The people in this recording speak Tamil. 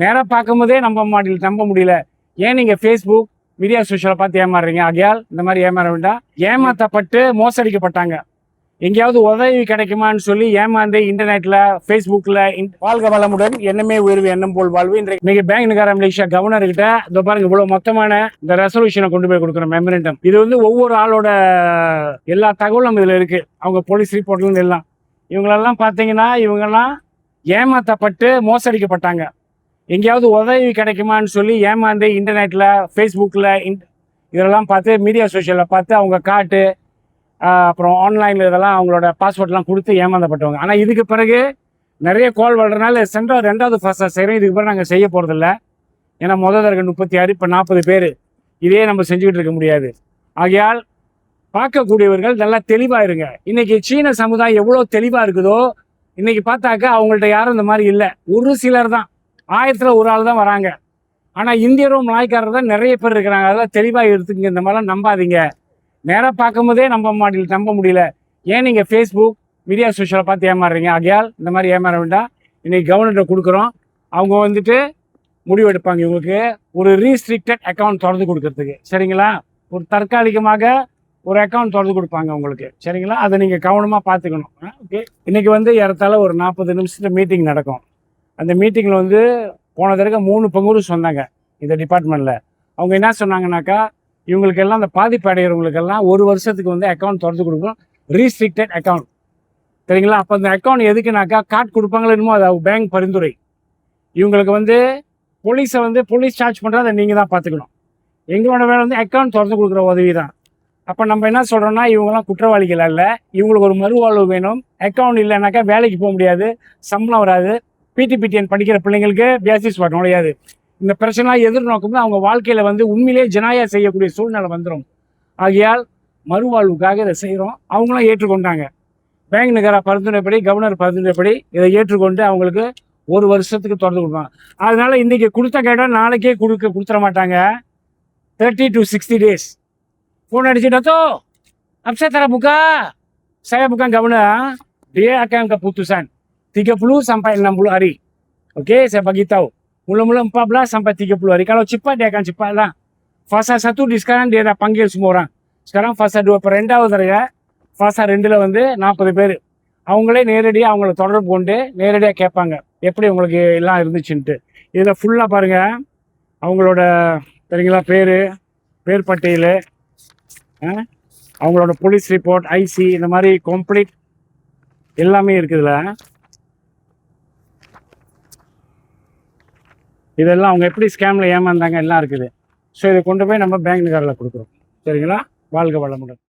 நேராக பார்க்கும்போதே நம்ப மாட்டில் நம்ப முடியல. ஏன் நீங்கள் ஃபேஸ்புக் மீடியா சோஷியலை பார்த்து ஏமாறுறீங்க? ஆகையால் இந்த மாதிரி ஏமாற வேண்டாம். ஏமாற்றப்பட்டு மோசடிக்கப்பட்டாங்க. எங்கேயாவது உதவி கிடைக்குமான்னு சொல்லி ஏமாந்து இன்டர்நெட்ல ஃபேஸ்புக்கில் வாழ்க வளமுடன் என்னமே உயர்வு எண்ணம் போல் வாழ்வு. இன்றைக்கு இன்னைக்கு பேங்க் நிகார மலேசியா கவர்னர் கிட்ட இந்த பாருங்க இவ்வளவு மொத்தமான இந்த ரெசல்யூஷனை கொண்டு போய் கொடுக்குற மெமரண்டம் இது வந்து ஒவ்வொரு ஆளோட எல்லா தகவலும் இதுல இருக்கு. அவங்க போலீஸ் ரிப்போர்ட்லேருந்து எல்லாம். இவங்களெல்லாம் பார்த்தீங்கன்னா இவங்கெல்லாம் ஏமாற்றப்பட்டு மோசடிக்கப்பட்டாங்க. எங்கேயாவது உதவி கிடைக்குமான்னு சொல்லி ஏமாந்து இன்டர்நெட்டில் ஃபேஸ்புக்கில் இன் இதெல்லாம் பார்த்து மீடியா சோஷியலில் பார்த்து அவங்க காட்டு அப்புறம் ஆன்லைனில் இதெல்லாம் அவங்களோட பாஸ்வேர்ட்லாம் கொடுத்து ஏமாந்தப்பட்டவங்க. ஆனால் இதுக்கு பிறகு நிறைய கால் வர்றதுனால சென்ற ரெண்டாவது ஃபர்ஸ்டாக செய்கிறோம் இதுக்கு பிறகு நாங்கள் செய்ய போகிறதில்ல ஏன்னா முதல் தரகு முப்பத்தி ஆறு இப்போ நாற்பது பேர். இதே நம்ம செஞ்சுக்கிட்டு இருக்க முடியாது. ஆகையால் பார்க்கக்கூடியவர்கள் நல்லா தெளிவாக இருங்க. இன்னைக்கு சீன சமுதாயம் எவ்வளோ தெளிவாக இருக்குதோ இன்றைக்கி பார்த்தாக்கா அவங்கள்ட்ட யாரும் இந்த மாதிரி இல்லை. ஒரு சிலர் தான். ஆயிரத்தில் ஒரு ஆள் தான் வராங்க. ஆனால் இந்தியரும் நாய்க்காரர் தான் நிறைய பேர் இருக்கிறாங்க. அதெல்லாம் தெளிவாக எடுத்துக்கங்க. இந்த மாதிரிலாம் நம்பாதீங்க. நேராக பார்க்கும்போதே நம்ப மாட்டில் நம்ப முடியல. ஏன் நீங்கள் ஃபேஸ்புக் மீடியா சோஷியலை பார்த்து ஏமாறுறீங்க? ஆகையால் இந்த மாதிரி ஏமாற வேண்டாம். இன்றைக்கி கவர்மெண்ட்டை கொடுக்குறோம். அவங்க வந்துட்டு முடிவு எடுப்பாங்க. இவங்களுக்கு ஒரு ரீஸ்ட்ரிக்டட் அக்கௌண்ட் திறந்து கொடுக்கறதுக்கு. சரிங்களா? ஒரு தற்காலிகமாக ஒரு அக்கௌண்ட் திறந்து கொடுப்பாங்க உங்களுக்கு சரிங்களா? அதை நீங்கள் கவனமாக பார்த்துக்கணும். ஓகே இன்றைக்கி வந்து ஏறத்தாழ ஒரு நாற்பது நிமிஷத்தில் மீட்டிங் நடக்கும். அந்த மீட்டிங்கில் வந்து போன தடவை மூணு பங்குரு சொன்னாங்க இந்த டிபார்ட்மெண்ட்டில் அவங்க என்ன சொன்னாங்கன்னாக்கா இவங்களுக்கெல்லாம் அந்த பாதிப்பு அடைகிறவங்களுக்கெல்லாம் ஒரு வருஷத்துக்கு வந்து அக்கௌண்ட் திறந்து கொடுக்கணும். ரீஸ்ட்ரிக்டட் அக்கௌண்ட் சரிங்களா? அப்போ அந்த அக்கௌண்ட் எதுக்குனாக்கா கார்டு கொடுப்பாங்களோ என்னமோ அது பேங்க் பரிந்துரை. இவங்களுக்கு வந்து போலீஸை வந்து போலீஸ் சார்ஜ் பண்ணுறத நீங்கள் தான் பார்த்துக்கணும். எங்களோட வேலை வந்து அக்கௌண்ட் திறந்து கொடுக்குற உதவி தான். அப்போ நம்ம என்ன சொல்கிறோம்னா இவங்கெல்லாம் குற்றவாளிகள் அல்ல. இவங்களுக்கு ஒரு மறுவாழ்வு வேணும். அக்கௌண்ட் இல்லைனாக்கா வேலைக்கு போக முடியாது. சம்பளம் வராது. பிடிபிடிஎன் படிக்கிற பிள்ளைங்களுக்கு பேசிஸ் வர நுழையாது இந்த பிரச்சனைலாம் எதிர்நோக்கும் அவங்க வாழ்க்கையில் வந்து உண்மையிலே ஜனாயா செய்யக்கூடிய சூழ்நிலை வந்துடும் ஆகையால் மறுவாழ்வுக்காக இதை செய்கிறோம் அவங்களும் ஏற்றுக்கொண்டாங்க. பேங்க் நகர பரிந்துரைப்படி கவர்னர் பரிந்துரைப்படி இதை ஏற்றுக்கொண்டு அவங்களுக்கு ஒரு வருஷத்துக்கு திறந்து கொடுப்பாங்க. அதனால இன்றைக்கி கொடுத்த கேட்டால் நாளைக்கே கொடுக்க கொடுத்துட மாட்டாங்க. Thirty to sixty days phone அடிச்சுட்டோ அப்சா தர buka saya bukan governor. dia புத்துசான். 30 sampai 60 hari. Okey, saya bagi tahu. Mula-mula 14 sampai 30 hari. Kalau cepat dia akan cepatlah. Fasa 1 di sekarang dia dah panggil semua orang. Sekarang fasa 2 ரெண்டாவது தடவை ஃபாசா ரெண்டில் வந்து நாற்பது பேர். அவங்களே நேரடியாக அவங்கள தொடர்பு கொண்டு நேரடியாக கேட்பாங்க. எப்படி உங்களுக்கு எல்லாம் இருந்துச்சுன்ட்டு. இதில் ஃபுல்லாக பாருங்கள் அவங்களோட சரிங்களா பேர் பேர் பட்டியல். அவங்களோட போலீஸ் ரிப்போர்ட் ஐசி இந்த மாதிரி கம்ப்ளீட் எல்லாமே இருக்குதுல்ல இதெல்லாம் அவங்க எப்படி ஸ்கேமில் ஏமாந்தாங்க எல்லாம் இருக்குது. ஸோ இதை கொண்டு போய் நம்ம பேங்க் நிகாரில் கொடுக்குறோம். சரிங்களா? வாழ்க வளமுடன்.